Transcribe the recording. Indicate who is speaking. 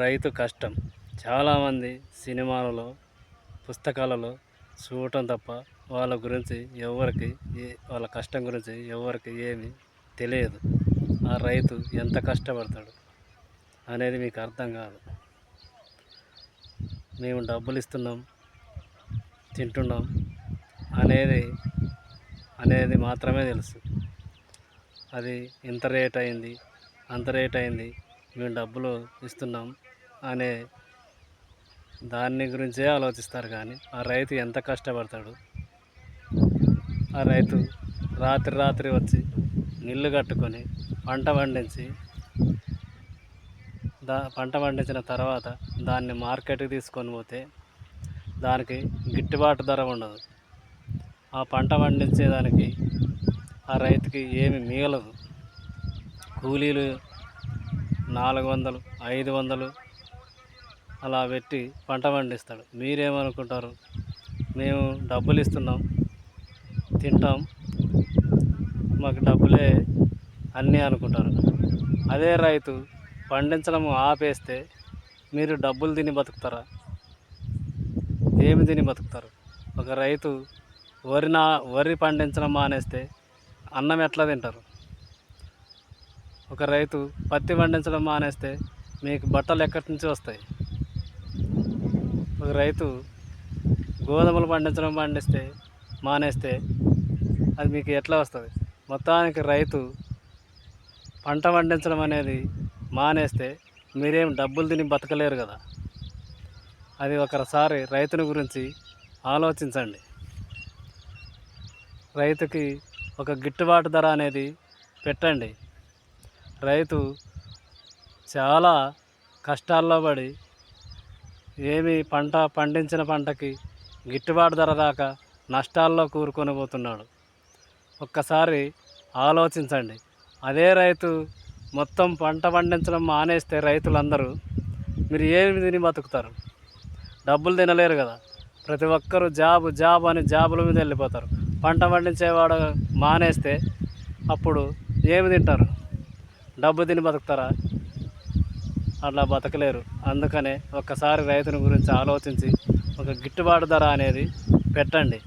Speaker 1: రైతు కష్టం. చాలామంది సినిమాలలో పుస్తకాలలో చూడటం తప్ప వాళ్ళ గురించి ఎవరికి ఏ వాళ్ళ కష్టం గురించి ఎవరికి ఏమి తెలియదు. ఆ రైతు ఎంత కష్టపడతాడు అనేది మీకు అర్థం కాదు. మేము డబ్బులు ఇస్తున్నాం తింటున్నాం అనేది అనేది మాత్రమే తెలుసు. అది ఇంత రేట్ అయింది అంత రేట్ అయింది మేము డబ్బులు ఇస్తున్నాం అనే దాన్ని గురించే ఆలోచిస్తారు కానీ ఆ రైతు ఎంత కష్టపడతాడు? ఆ రైతు రాత్రి రాత్రి వచ్చి నీళ్ళు కట్టుకొని పంట పండించి దా పంట పండించిన తర్వాత దాన్ని మార్కెట్కి తీసుకొని పోతే దానికి గిట్టుబాటు ధర ఉండదు. ఆ పంట పండించేదానికి ఆ రైతుకి ఏమి మిగలదు. కూలీలు నాలుగు వందలు ఐదు వందలు అలా పెట్టి పంట పండిస్తాడు. మీరేమనుకుంటారు? మేము డబ్బులు ఇస్తున్నాం తింటాం మాకు డబ్బులే అన్నీ అనుకుంటారు. అదే రైతు పండించడం ఆపేస్తే మీరు డబ్బులు తిని బతుకుతారా? ఏమి తిని బతుకుతారు? ఒక రైతు వరి నా వరి పండించడం మానేస్తే అన్నం ఎట్లా తింటారు? ఒక రైతు పత్తి పండించడం మానేస్తే మీకు బట్టలు ఎక్కడి నుంచి వస్తాయి? ఒక రైతు గోధుమలు పండించడం పండిస్తే మానేస్తే అది మీకు ఎట్లా వస్తుంది? మొత్తానికి రైతు పంట పండించడం అనేది మానేస్తే మీరేం డబ్బులు తిని బతకలేరు కదా. అది ఒకసారి రైతుని గురించి ఆలోచించండి. రైతుకి ఒక గిట్టుబాటు ధర అనేది పెట్టండి. రైతు చాలా కష్టాల్లో పడి ఏమి పంట పండించిన పంటకి గిట్టుబాటు ధర దాకా నష్టాల్లో కూరుకొని పోతున్నాడు. ఒక్కసారి ఆలోచించండి. అదే రైతు మొత్తం పంట పండించడం మానేస్తే రైతులందరూ మీరు ఏమి తిని బతుకుతారు? డబ్బులు తినలేరు కదా. ప్రతి ఒక్కరూ జాబు జాబ్ అని జాబుల మీద వెళ్ళిపోతారు. పంట పండించేవాడు మానేస్తే అప్పుడు ఏమి తింటారు? డబ్బు తిని బతుకుతారా? అట్లా బతకలేరు. అందుకనే ఒక్కసారి రైతుని గురించి ఆలోచించి ఒక గిట్టుబాటు ధర అనేది పెట్టండి.